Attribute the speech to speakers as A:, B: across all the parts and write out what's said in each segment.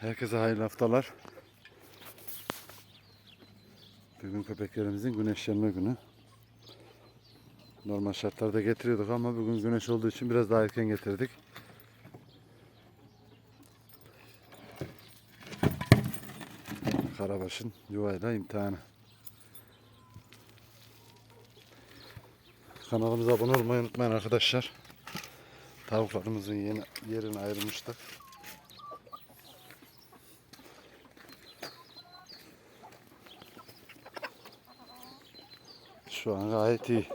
A: Herkese hayırlı haftalar. Bugün köpeklerimizin güneşlenme günü. Normal şartlarda getiriyorduk ama bugün güneş olduğu için biraz daha erken getirdik. Karabaş'ın yuvayla imtihanı. Kanalımıza abone olmayı unutmayın arkadaşlar. Tavuklarımızın yeni yerini ayırmıştık. Şu an gayet iyi.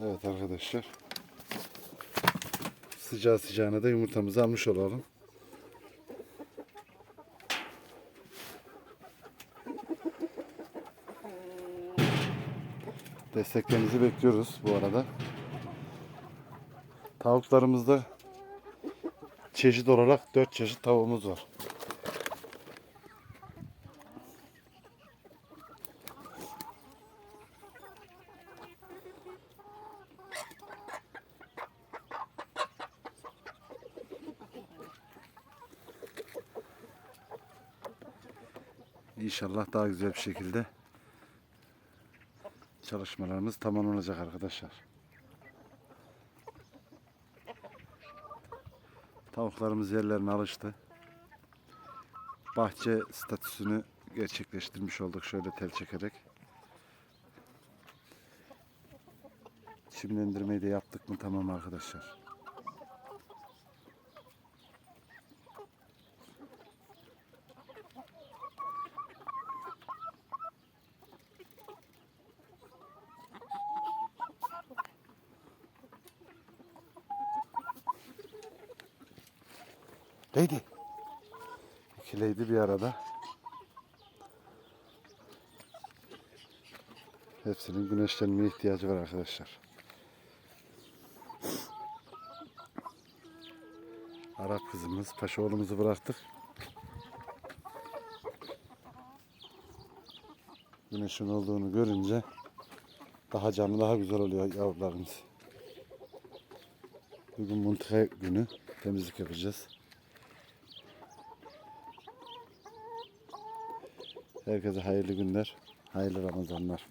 A: Evet arkadaşlar. Sıcağı sıcağına da yumurtamızı almış olalım. Desteklerinizi bekliyoruz bu arada. Tavuklarımızda çeşit olarak 4 çeşit tavuğumuz var. İnşallah daha güzel bir şekilde çalışmalarımız tamamlanacak arkadaşlar. Tavuklarımız yerlerine alıştı. Bahçe statüsünü gerçekleştirmiş olduk şöyle tel çekerek. Çimlendirmeyi de yaptık mı tamam arkadaşlar. Lady. İki lady bir arada. Hepsinin güneşlenmeye ihtiyacı var arkadaşlar. Arap kızımız, paşa oğlumuzu bıraktık. Güneşin olduğunu görünce daha canlı, daha güzel oluyor yavrularımız. Bugün mıntıka günü temizlik yapacağız. Herkese hayırlı günler, hayırlı Ramazanlar.